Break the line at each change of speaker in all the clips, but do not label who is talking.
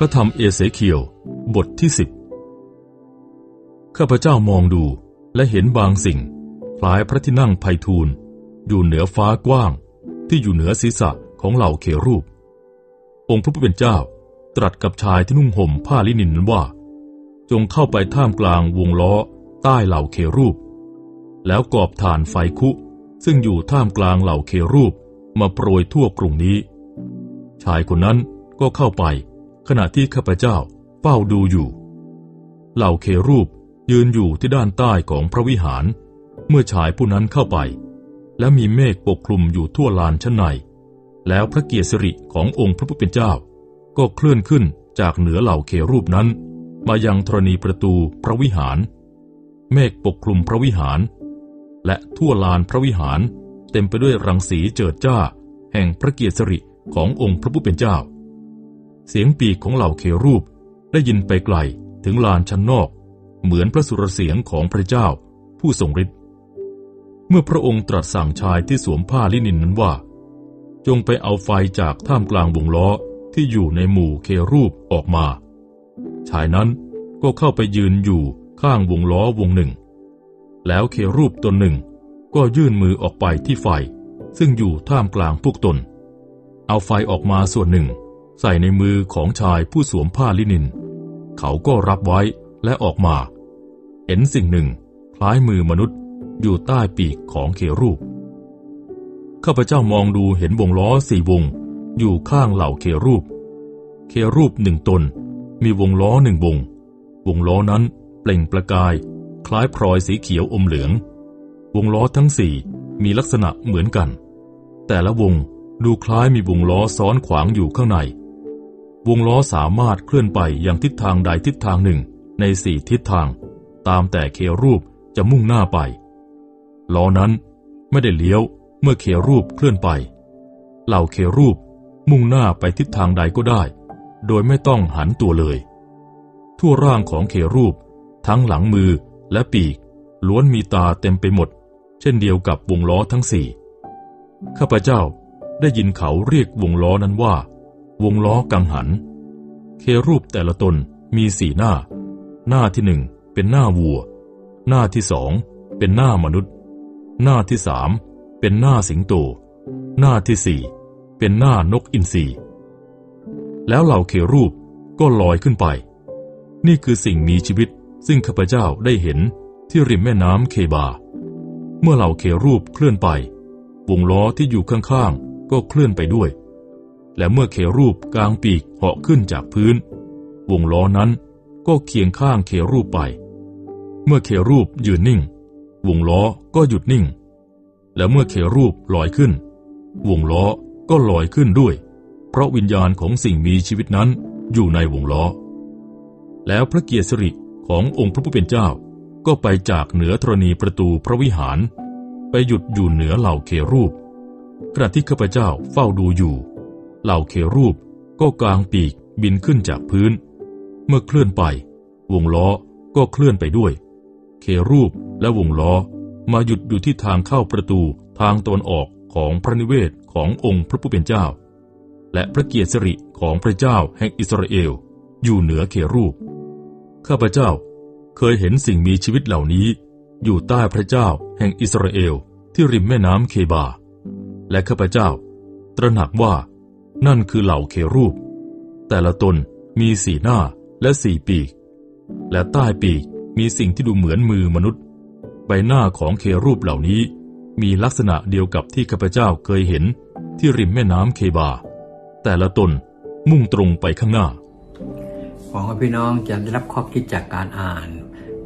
พระธรรมเอเสเคียว บทที่สิบข้าพเจ้ามองดูและเห็นบางสิ่งคล้ายพระที่นั่งไพฑูรย์อยู่เหนือฟ้ากว้าง ที่อยู่เหนือศีรษะของเหล่าเครูป องค์พระผู้เป็นเจ้าตรัสกับชายที่นุ่งห่มผ้าลินินว่า จงเข้าไปท่ามกลางวงล้อใต้เหล่าเครูป แล้วกอบฐานไฟคุ ซึ่งอยู่ท่ามกลางเหล่าเครูปมาโปรยทั่วกรุงนี้ ชายคนนั้นก็เข้าไป ขณะที่ข้าพเจ้าเฝ้าดูอยู่ เหล่าเครูปยืนอยู่ที่ด้านใต้ของพระวิหาร เมื่อชายผู้นั้นเข้าไป และมีเมฆปกคลุมอยู่ทั่วลานชั้นใน แล้วพระเกียรติสิริขององค์พระผู้เป็นเจ้า ก็เคลื่อนขึ้นจากเหนือเหล่าเครูปนั้น มายังธรณีประตูพระวิหาร เมฆปกคลุมพระวิหาร และทั่วลานพระวิหารเต็มไปด้วยรังสีเจิดจ้า แห่งพระเกียรติสิริขององค์พระผู้เป็นเจ้า เสียงปีกของเหล่าเครูปได้ยินไปไกลถึงลานชั้นนอก เหมือนพระสุรเสียงของพระเจ้า ผู้ทรงฤทธิ์เมื่อพระองค์ตรัสสั่งชายที่สวมผ้าลินินนั้นว่า จงไปเอาไฟจากท่ามกลางวงล้อที่อยู่ในหมู่เครูปออกมา ชายนั้นก็เข้าไปยืนอยู่ข้างวงล้อวงหนึ่ง แล้วเครูปตนหนึ่ง ก็ยื่นมือออกไปที่ไฟ ซึ่งอยู่ท่ามกลางพวกตน เอาไฟออกมาส่วนหนึ่ง ใส่ในมือของชายผู้สวมผ้าลินิน เขาก็รับไว้และออกมา เห็นสิ่งหนึ่ง คล้ายมือมนุษย์อยู่ใต้ปีกของเครูป ข้าพเจ้ามองดูเห็นวงล้อสี่วง อยู่ข้างเหล่าเครูป เครูปหนึ่งตน มีวงล้อหนึ่งวง วงล้อนั้นเปล่งประกาย คล้ายพลอยสีเขียวอมเหลือง วงล้อทั้งสี่มีลักษณะเหมือนกัน แต่ละวงดูคล้ายมีวงล้อซ้อนขวางอยู่ข้างใน วงล้อสามารถเคลื่อนไปอย่างทิศทางใดทิศทางหนึ่งในสี่ทิศทาง ตามแต่เครูปจะมุ่งหน้าไป ล้อนั้นไม่ได้เลี้ยวเมื่อเครูปเคลื่อนไป เหล่าเครูปมุ่งหน้าไปทิศทางใดก็ได้ โดยไม่ต้องหันตัวเลย ทั่วร่างของเครูป ทั้งหลังมือและปีก ล้วนมีตาเต็มไปหมด เช่นเดียวกับวงล้อทั้งสี่ข้าพเจ้าได้ยินเขาเรียกวงล้อนั้นว่า วงล้อกังหัน เครูปแต่ละตนมีสี่หน้า หน้าที่หนึ่งเป็นหน้าวัว หน้าที่สองเป็นหน้ามนุษย์ หน้าที่สามเป็นหน้าสิงโต หน้าที่สี่เป็นหน้านกอินทรีแล้วเหล่าเครูปก็ลอยขึ้นไป นี่คือสิ่งมีชีวิตซึ่งข้าพเจ้าได้เห็นที่ริมแม่น้ำเคบา เมื่อเหล่าเครูปเคลื่อนไป วงล้อที่อยู่ข้างๆ ก็เคลื่อนไปด้วย และเมื่อเครูปกลางปีกเหาะขึ้นจากพื้น วงล้อนั้นก็เคียงข้างเครูปไป เมื่อเครูปยืนนิ่ง วงล้อก็หยุดนิ่ง และเมื่อเครูปลอยขึ้น วงล้อก็ลอยขึ้นด้วย เพราะวิญญาณของสิ่งมีชีวิตนั้นอยู่ในวงล้อ แล้วพระเกียรติสิริขององค์พระผู้เป็นเจ้า ก็ไปจากเหนือธรณีประตูพระวิหาร ไปหยุดอยู่เหนือเหล่าเครูปขณะที่ข้าพเจ้าเฝ้าดูอยู่ เหล่าเครูปก็กลางปีกบินขึ้นจากพื้น เมื่อเคลื่อนไป วงล้อก็เคลื่อนไปด้วย เครูปและวงล้อมาหยุดอยู่ที่ทางเข้าประตูทางตะวันออกของพระนิเวศขององค์พระผู้เป็นเจ้า และพระเกียรติสิริของพระเจ้าแห่งอิสราเอลอยู่เหนือเครูป ข้าพเจ้าเคยเห็นสิ่งมีชีวิตเหล่านี้อยู่ใต้พระเจ้าแห่งอิสราเอลที่ริมแม่น้ำเคบา และข้าพเจ้า ตระหนักว่า นั่นคือเหล่าเครูป แต่ละตนมีสี่หน้าและสี่ปีก และใต้ปีกมีสิ่งที่ดูเหมือนมือมนุษย์ ใบหน้าของเครูปเหล่านี้ มีลักษณะเดียวกับที่ข้าพเจ้าเคยเห็นที่ริมแม่น้ำเคบา แต่ละตนมุ่งตรงไปข้างหน้า
หวังพี่น้องจะได้รับข้อคิดจากการอ่าน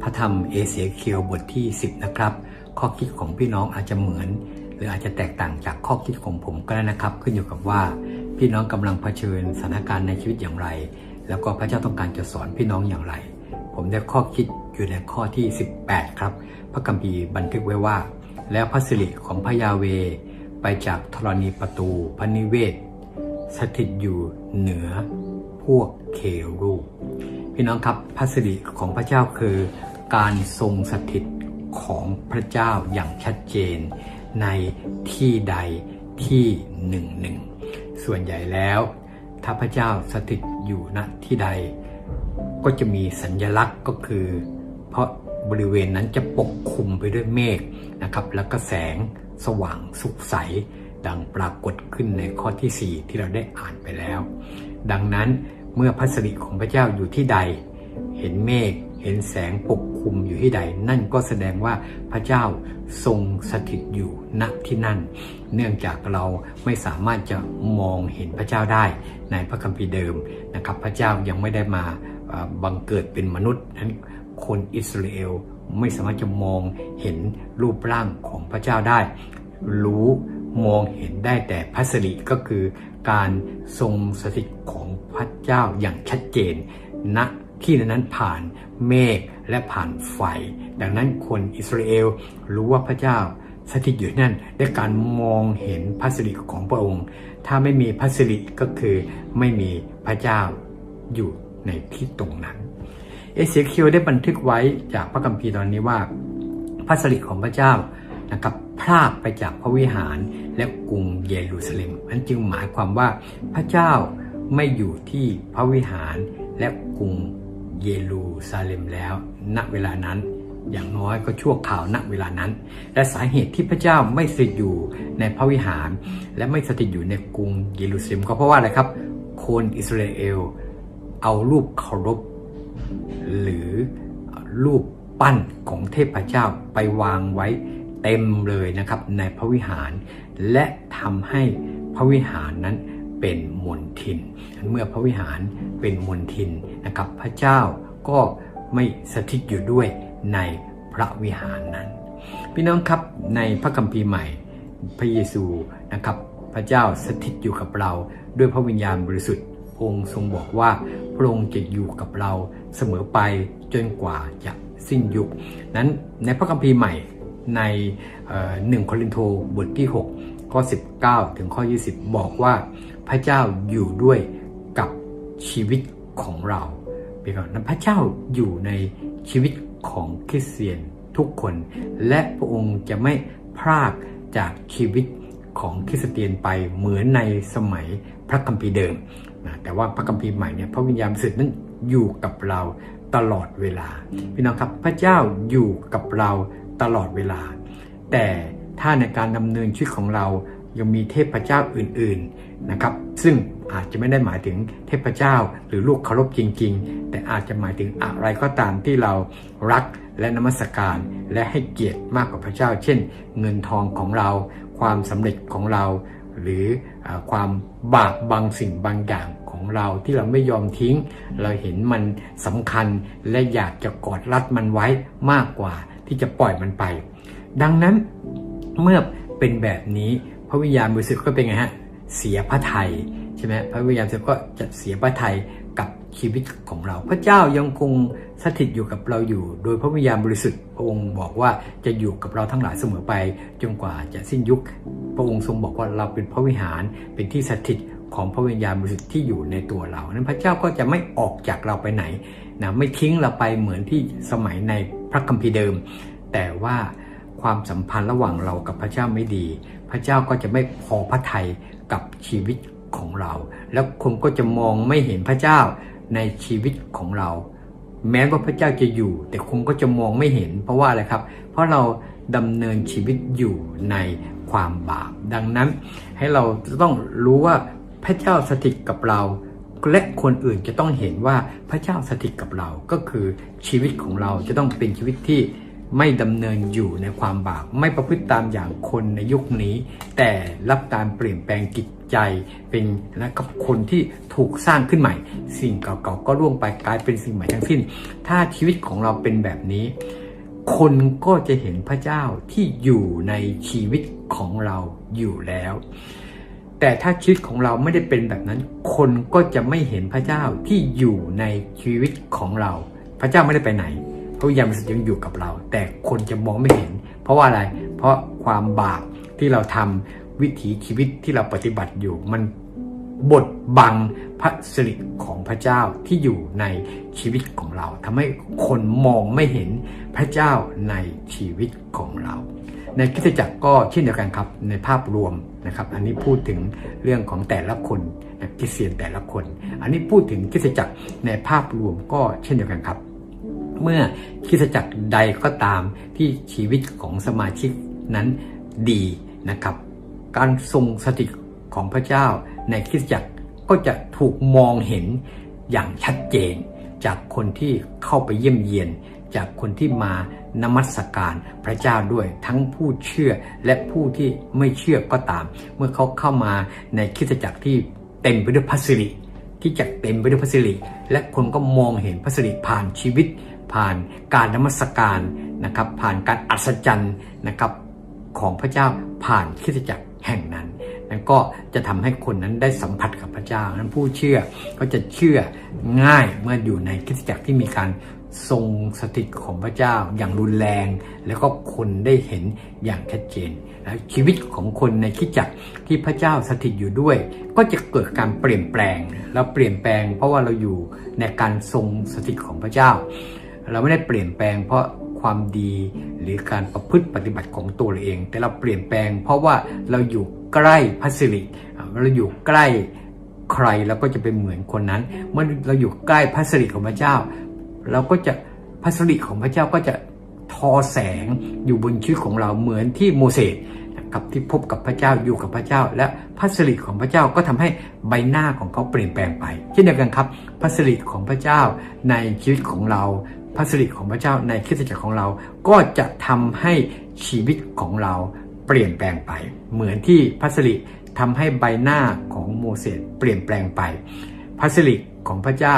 พระธรรมเอเสเคียวบทที่ 10 นะครับ ข้อคิดของพี่น้องอาจจะเหมือน หรืออาจจะแตกต่างจากข้อคิดของผมก็ได้นะครับ ขึ้นอยู่กับว่า พี่น้องกำลังเผชิญสถานการณ์ในชีวิตอย่างไร แล้วก็พระเจ้าต้องการจะสอนพี่น้องอย่างไร ผมได้ข้อคิดอยู่ในข้อที่ 18 ครับ พระคัมภีร์บันทึกไว้ว่า แล้วพระสิริของพระยาเว ไปจากธรณีประตูพระนิเวศ สถิตอยู่เหนือพวกเครูพี่น้องครับพระสิริของพระเจ้าคือการทรงสถิตของพระเจ้าอย่างชัดเจนในที่ใดที่หนึ่งหนึ่ง ส่วนใหญ่แล้ว ถ้าพระเจ้าสถิตอยู่ณที่ใด ก็จะมีสัญลักษณ์ก็คือ เพราะบริเวณนั้นจะปกคลุมไปด้วยเมฆนะครับ แล้วก็แสงสว่างสุขใส ดังปรากฏขึ้นในข้อที่ 4 ที่เราได้อ่านไปแล้ว ดังนั้นเมื่อพระสิริของพระเจ้าอยู่ที่ใด เห็นเมฆเห็นแสงปก คุมอยู่ที่ใด นั่นก็แสดงว่าพระเจ้าทรงสถิตอยู่ณที่นั่น เนื่องจากเราไม่สามารถจะมองเห็นพระเจ้าได้ในพระคัมภีร์เดิมนะครับ พระเจ้ายังไม่ได้มาบังเกิดเป็นมนุษย์นั้นคนอิสราเอลไม่สามารถจะมองเห็นรูปร่างของพระเจ้าได้ รู้มองเห็นได้แต่พระสิริก็คือการทรงสถิตของพระเจ้าอย่างชัดเจนณ ที่นั้นผ่านเมฆและผ่านไฟ ดังนั้นคนอิสราเอลรู้ว่าพระเจ้าสถิตอยู่ที่นั่นด้วยการมองเห็นพระสิริของพระองค์ ถ้าไม่มีพระสิริก็คือไม่มีพระเจ้าอยู่ในที่ตรงนั้น เอเสเคียวได้บันทึกไว้จากพระคัมภีร์ตอนนี้ว่า พระสิริของพระเจ้านะครับพรากไปจากพระวิหารและกรุงเยรูซาเล็มอันจึงหมายความว่าพระเจ้าไม่อยู่ที่พระวิหารและกรุง เยรูซาเล็มแล้ว ณเวลานั้นอย่างน้อยก็ชั่วข่าวณเวลานั้น และสาเหตุที่พระเจ้าไม่สถิตอยู่ในพระวิหาร และไม่สถิตอยู่ในกรุงเยรูซาเล็มก็เพราะว่าอะไรครับ คนอิสราเอล เอารูปเคารพ หรือรูปปั้นของเทพเจ้าไปวางไว้เต็มเลยนะครับในพระวิหาร และทำให้พระวิหารนั้น เป็นมนทิน เมื่อพระวิหารเป็นมนทินนะครับ พระเจ้าก็ไม่สถิตอยู่ด้วยในพระวิหารนั้น พี่น้องครับในพระคัมภีร์ใหม่พระเยซูนะครับ พระเจ้าสถิตอยู่กับเราด้วยพระวิญญาณบริสุทธิ์องค์ทรงบอกว่าพระองค์จะอยู่กับเราเสมอไปจนกว่าจะสิ้นยุค นั้นในพระคัมภีร์ใหม่ในหนึ่งโครินโตบทที่ 6 ข้อ 19 ถึงข้อ 20 บอกว่า ระเจ้าอยู่ด้วยกับชีวิตของเราเป็นก่อนนั้นพระเจ้าอยู่ในชีวิตของคริสเตียนทุกคน และพระองค์จะไม่พรากจากชีวิตของคริสเตียนไปเหมือนในสมัยพระคัมภีร์เดิมนะแต่ว่าพระคัมภีร์ใหม่เนี่ยพระวิญญาณบริสุทธิ์นั้นอยู่กับเราตลอดเวลาพี่น้องครับพระเจ้าอยู่กับเราตลอดเวลา แต่ถ้าในการดำเนินชีวิตของเรา ยังมีเทพเจ้าอื่นๆนะครับ ซึ่งอาจจะไม่ได้หมายถึงเทพเจ้าหรือลูกเคารพจริง ๆ แต่อาจจะหมายถึงอะไรก็ตามที่เรารักและนมัสการ และให้เกียรติมากกว่าพระเจ้า เช่น เงินทองของเรา ความสำเร็จของเรา หรืออความบาปบางสิ่งบางอย่างของเราที่เราไม่ยอมทิ้ง เราเห็นมันสำคัญและอยากจะกอดรัดมันไว้มากกว่าที่จะปล่อยมันไป ดังนั้นเมื่อเป็นแบบนี้ พระวิญญาณบริสุทธิ์ก็เป็นไงฮะเสียพระไทยใช่ไหมพระวิญญาณบริสุทธิ์ก็จะเสียพระไทยกับชีวิตของเรา พระเจ้ายังคงสถิตอยู่กับเราอยู่ โดยพระวิญญาณบริสุทธิ์พระองค์บอกว่าจะอยู่กับเราทั้งหลายเสมอไป จนกว่าจะสิ้นยุค พระองค์ทรงบอกว่าเราเป็นพระวิหารเป็นที่สถิตของพระวิญญาณบริสุทธิ์ที่อยู่ในตัวเรา นั้นพระเจ้าก็จะไม่ออกจากเราไปไหนนะไม่ทิ้งเราไปเหมือนที่สมัยในพระคัมภีร์เดิม แต่ว่าความสัมพันธ์ระหว่างเรากับพระเจ้าไม่ดี พระเจ้าก็จะไม่พอพระทัยกับชีวิตของเรา แล้วคนก็จะมองไม่เห็นพระเจ้าในชีวิตของเรา แม้ว่าพระเจ้าจะอยู่ แต่คงก็จะมองไม่เห็น เพราะว่าอะไรครับ เพราะเราดำเนินชีวิตอยู่ในความบาป ดังนั้นให้เราจะต้องรู้ว่าพระเจ้าสถิตกับเรา และคนอื่นจะต้องเห็นว่าพระเจ้าสถิตกับเราก็คือชีวิตของเราจะต้องเป็นชีวิตที่ ไม่ดำเนินอยู่ในความบาปไม่ประพฤติตามอย่างคนในยุคนี้ แต่รับการเปลี่ยนแปลงจิตใจเป็นนะครับคนที่ถูกสร้างขึ้นใหม่ สิ่งเก่าๆก็ล่วงไปกลายเป็นสิ่งใหม่ทั้งสิ้น ถ้าชีวิตของเราเป็นแบบนี้ คนก็จะเห็นพระเจ้าที่อยู่ในชีวิตของเราอยู่แล้ว แต่ถ้าชีวิตของเราไม่ได้เป็นแบบนั้น คนก็จะไม่เห็นพระเจ้าที่อยู่ในชีวิตของเรา พระเจ้าไม่ได้ไปไหน พระวิญญาณบริสุทธิ์ยังอยู่กับเรา แต่คนจะมองไม่เห็น เพราะว่าอะไร เพราะความบาปที่เราทำวิถีชีวิตที่เราปฏิบัติอยู่ มันบดบังพระสิริของพระเจ้าที่อยู่ในชีวิตของเราทำให้คนมองไม่เห็นพระเจ้าในชีวิตของเรา ในคริสตจักรก็เช่นเดียวกันครับในภาพรวมนะครับ อันนี้พูดถึงเรื่องของแต่ละคนคริสเตียนแต่ละคน อันนี้พูดถึงคริสตจักรในภาพรวมก็เช่นเดียวกันครับ เมื่อคิสตจักรใดก็ตามที่ชีวิตของสมาชิกนั้นดีนะครับ การทรงสถิตของพระเจ้าในคิสตจักรก็จะถูกมองเห็นอย่างชัดเจน จากคนที่เข้าไปเยี่ยมเยียน จากคนที่มานมัสการพระเจ้าด้วยทั้งผู้เชื่อและผู้ที่ไม่เชื่อก็ตาม เมื่อเขาเข้ามาในคิสตจักรที่เต็มไปด้วยพระสิริที่จะเต็มไปด้วยพระสิริและคนก็มองเห็นพระสิริผ่านชีวิต ผ่านการนมัสการนะครับ ผ่านการอัศจรรย์นะครับของพระเจ้าผ่านคริสตจักรแห่งนั้นนั่นก็จะทำให้คนนั้นได้สัมผัสกับพระเจ้านั้นผู้เชื่อก็จะเชื่อง่ายเมื่ออยู่ในคริสตจักรที่มีการทรงสถิตของพระเจ้าอย่างรุนแรง แล้วก็คนได้เห็นอย่างชัดเจนแล้วชีวิตของคนในคริสตจักรที่พระเจ้าสถิตอยู่ด้วย ก็จะเกิดการเปลี่ยนแปลงเราเปลี่ยนแปลง เพราะว่าเราอยู่ในการทรงสถิตของพระเจ้า เราไม่ได้เปลี่ยนแปลงเพราะความดีหรือการประพฤติปฏิบัติของตัวเราเอง แต่เราเปลี่ยนแปลง เพราะว่าเราอยู่ใกล้พระสิริเราอยู่ใกล้ใครเราก็จะเป็นเหมือนคนนั้น เมื่อเราอยู่ใกล้พระสิริของพระเจ้า เราก็จะพระสิริของพระเจ้าก็จะทอแสงอยู่บนชีวิตของเราเหมือนที่โมเสสนะครับที่พบกับพระเจ้าอยู่กับพระเจ้า และพระสิริของพระเจ้าก็ทำให้ใบหน้าของเขาเปลี่ยนแปลงไป เช่นเดียวกันครับ พระสิริของพระเจ้าในชีวิตของเรา พระสิริของพระเจ้าในคริสตจักรของเรา ก็จะทำให้ชีวิตของเราเปลี่ยนแปลงไป เหมือนที่พระสิริทำให้ใบหน้าของโมเสสเปลี่ยนแปลงไป พระสิริของพระเจ้า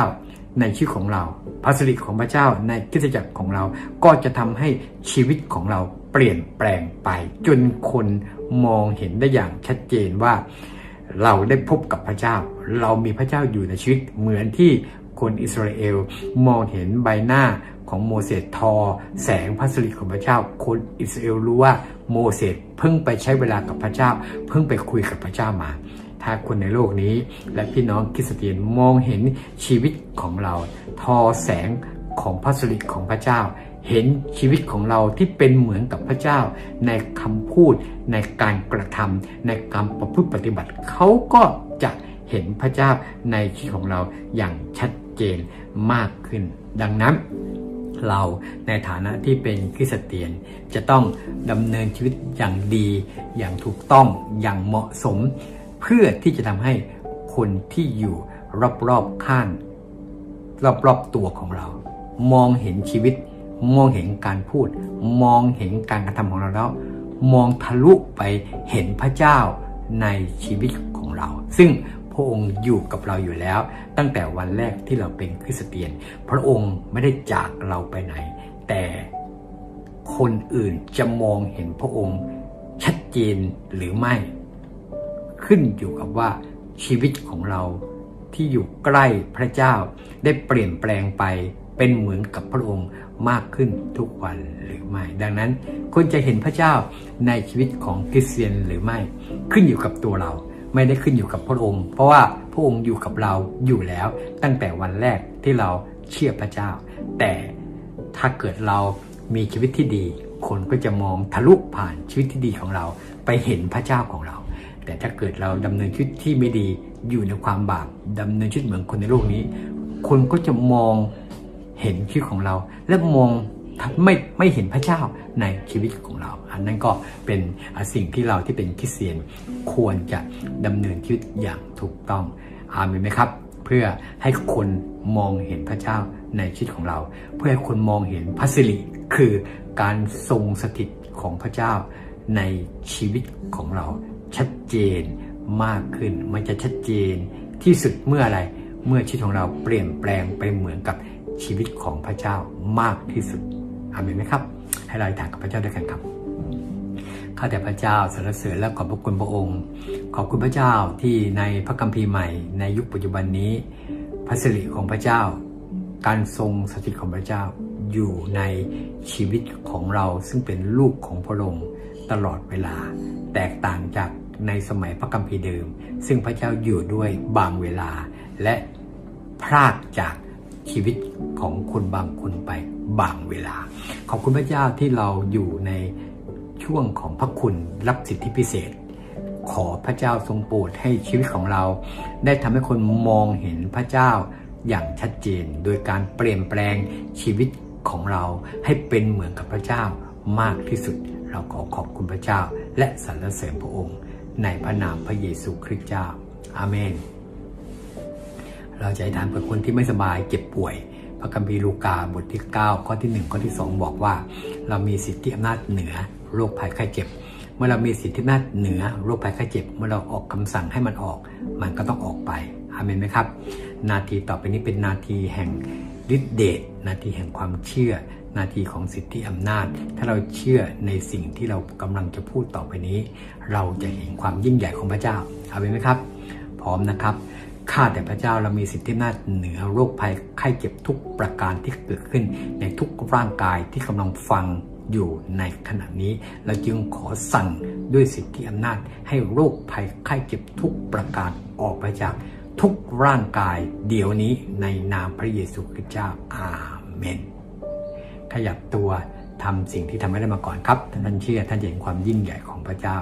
ในชีวิตของเรา พระสิริของพระเจ้าในคริสตจักรของเรา ก็จะทำให้ชีวิตของเราเปลี่ยนแปลงไป จนคนมองเห็นได้อย่างชัดเจนว่า เราได้พบกับพระเจ้า เรามีพระเจ้าอยู่ในชีวิตเหมือนที่ คนอิสราเอล มองเห็นใบหน้าของโมเสสทอ แสงพระสิริของพระเจ้า คนอิสราเอลรู้ว่าโมเสสเพิ่งไปใช้เวลากับพระเจ้า เพิ่งไปคุยกับพระเจ้ามา ถ้าคนในโลกนี้ และพี่น้องคริสเตียนมองเห็นชีวิตของเรา ทอแสงของพระสิริของพระเจ้า เห็นชีวิตของเราที่เป็นเหมือนกับพระเจ้า ในคำพูด ในการกระทำในการประพฤติปฏิบัติเขาก็จะเห็นพระเจ้าในชีวิตของเราอย่างชัด เจนมากขึ้น ดังนั้นเราในฐานะที่เป็นคริสเตียน จะต้องดำเนินชีวิตอย่างดี อย่างถูกต้องอย่างเหมาะสม เพื่อที่จะทำให้คนที่อยู่รอบๆข้างรอบๆตัวของเรา มองเห็นชีวิต มองเห็นการพูด มองเห็นการกระทำของเราแล้ว มองทะลุไปเห็นพระเจ้าในชีวิตของเรา ซึ่ง พระองค์อยู่กับเราอยู่แล้ว ตั้งแต่วันแรกที่เราเป็นคริสเตียน พระองค์ไม่ได้จากเราไปไหน แต่คนอื่นจะมองเห็นพระองค์ชัดเจนหรือไม่ ขึ้นอยู่กับว่าชีวิตของเราที่อยู่ใกล้พระเจ้าได้เปลี่ยนแปลงไปเป็นเหมือนกับพระองค์มากขึ้นทุกวันหรือไม่ ดังนั้นคุณจะเห็นพระเจ้าในชีวิตของคริสเตียนหรือไม่ ขึ้นอยู่กับตัวเรา ไม่ได้ขึ้นอยู่กับพระองค์ เพราะว่าพระองค์อยู่กับเราอยู่แล้ว ตั้งแต่วันแรกที่เราเชื่อพระเจ้า แต่ถ้าเกิดเรามีชีวิตที่ดี คนก็จะมองทะลุผ่านชีวิตที่ดีของเรา ไปเห็นพระเจ้าของเรา แต่ถ้าเกิดเราดำเนินชีวิตที่ไม่ดีอยู่ในความบาปดำเนินชีวิตเหมือนคนในโลกนี้ คนก็จะมองเห็นชีวิตของเรา และมอง ไม่ไม่เห็นพระเจ้าในชีวิตของเรา อันนั้นก็เป็นสิ่งที่เราที่เป็นคริสเตียนควรจะดำเนินชีวิตอย่างถูกต้องอามนไหมครับ เพื่อให้คนมองเห็นพระเจ้าในชีวิตของเรา เพื่อให้คนมองเห็นพระสิริคือการทรงสถิตของพระเจ้าในชีวิตของเราชัดเจนมากขึ้น มันจะชัดเจนที่สุดเมื่ออะไรเมื่อชีวิตของเราเปลี่ยนแปลงไปเหมือนกับชีวิตของพระเจ้ามากที่สุด อาเมนไหมครับ ให้เราอธิษฐานกับพระเจ้าด้วยกันครับข้าแต่พระเจ้าสรรเสริญและขอบพระคุณพระองค์ ขอบคุณพระเจ้าที่ในพระคัมภีร์ใหม่ ในยุคปัจจุบันนี้พระสิริของพระเจ้า การทรงสถิตของพระเจ้า อยู่ในชีวิตของเราซึ่งเป็นลูกของพระองค์ตลอดเวลา แตกต่างจากในสมัยพระคัมภีร์เดิม ซึ่งพระเจ้าอยู่ด้วยบางเวลา และพรากจาก ชีวิตของคนบางคนไปบางเวลา ขอบคุณพระเจ้าที่เราอยู่ในช่วงของพระคุณรับสิทธิพิเศษ ขอพระเจ้าทรงโปรดให้ชีวิตของเรา ได้ทำให้คนมองเห็นพระเจ้าอย่างชัดเจน โดยการเปลี่ยนแปลงชีวิตของเราให้เป็นเหมือนกับพระเจ้ามากที่สุด เราขอขอบคุณพระเจ้า และสรรเสริญพระองค์ ในพระนามพระเยซูคริสต์เจ้า อาเมน เราจะให้ทานเพื่อคนที่ไม่สบายเจ็บป่วย พระคัมภีร์ลูกาบทที่ 9 ข้อที่ 1 ข้อที่ 2 บอกว่า เรามีสิทธิอำนาจเหนือโรคภัยไข้เจ็บ เมื่อเรามีสิทธิอำนาจเหนือโรคภัยไข้เจ็บ เมื่อเราออกคำสั่งให้มันออก มันก็ต้องออกไปอาเมนไหมครับ นาทีต่อไปนี้เป็นนาทีแห่งฤทธิเดชนาทีแห่งความเชื่อ นาทีของสิทธิอำนาจ ถ้าเราเชื่อในสิ่งที่เรากำลังจะพูดต่อไปนี้ เราจะเห็นความยิ่งใหญ่ของพระเจ้าอาเมนไหมครับ พร้อมนะครับ ข้าแต่พระเจ้าเรามีสิทธิอำนาจเหนือโรคภัยไข้เจ็บทุกประการที่เกิดขึ้นในทุกร่างกายที่กำลังฟังอยู่ในขณะนี้ เราจึงขอสั่งด้วยสิทธิอำนาจให้โรคภัยไข้เจ็บทุกประการออกไปจากทุกร่างกายเดี๋ยวนี้ในนามพระเยซูคริสต์เจ้าอาเมน ขยับตัวทำสิ่งที่ทำไม่ได้มาก่อนครับท่านเชื่อท่านจะเห็นความยิ่งใหญ่ของพระเจ้า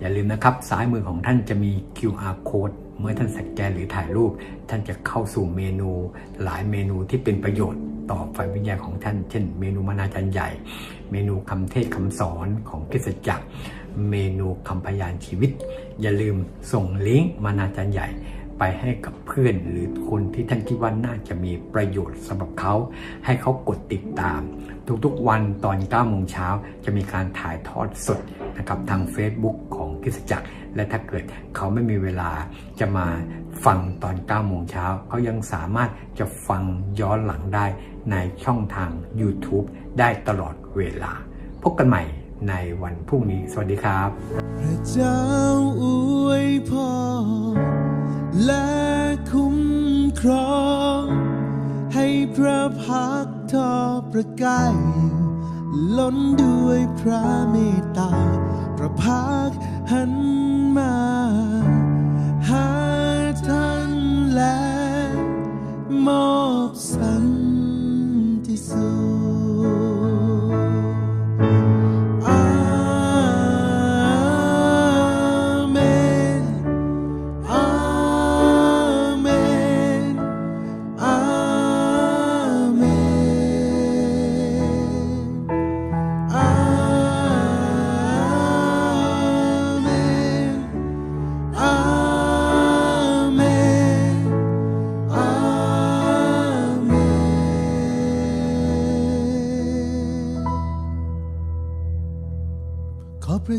อย่าลืมนะครับ ซ้ายมือของท่านจะมี QR code เมื่อท่านสแกนหรือถ่ายรูป ท่านจะเข้าสู่เมนูหลายเมนูที่เป็นประโยชน์ต่อไฟวิญญาณของท่าน เช่น เมนูมนาจารย์ใหญ่ เมนูคำเทศคำสอนของคิสจักร เมนูคำพยานชีวิต อย่าลืมส่งลิงก์มนาจารย์ใหญ่ไปให้กับเพื่อนหรือคนที่ท่านคิดว่าน่าจะมีประโยชน์สำหรับเขา ให้เขากดติดตาม ทุกๆวันตอน9โมงเช้าจะมีการถ่ายทอดสดนะครับทาง Facebook ของคริสตจักร และถ้าเกิดเขาไม่มีเวลาจะมาฟังตอน9โมงเช้าเขายังสามารถจะฟังย้อนหลังได้ในช่องทาง YouTube ได้ตลอดเวลา พบกันใหม่ในวันพรุ่งนี้ สวัสดีครับ
พระเจ้าอวยพรและคุ้มครอง ให้พระพักทอประกายล้นด้วยพระเมตตา พระพัก หันมาหาท่านและมอบสันติสุข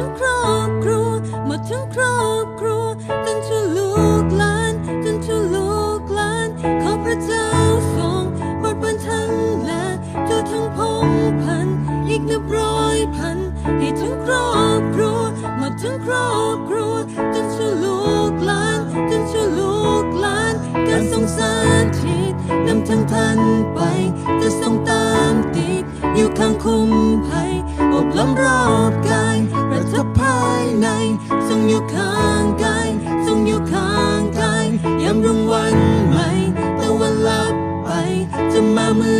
ทั้งครอบครัว หมดทั้งครอบครัวจนชั่วลูกหลานจนชั่วลูกหลาน ขอพระเจ้าทรงโปรดบันทันและทั่วทั้งพงพัน อีกนับร้อยพัน ให้ทั้งครอบครัว หมดทั้งครอบครัวจนชั่วลูกหลานจนชั่วลูกหลาน การทรงสถิตนำทั้งท่านไป จะทรงตามติดอยู่ข้างคุ้มภัยอบล้อมรอบกายประทับภาย ใน ทรงอยู่ข้างกาย ทรงอยู่ข้างกายยามรุ่งวันใหม่ตะวันลับไป จะมาเมื่อ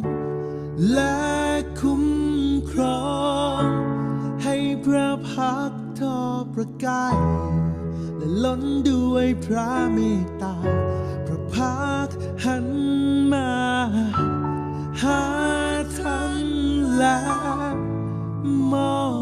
รและ
คุ้มครอง ให้พระพักทอประกายและล้นด้วยพระเมตตา พระพักหันมา หาท่านและมอง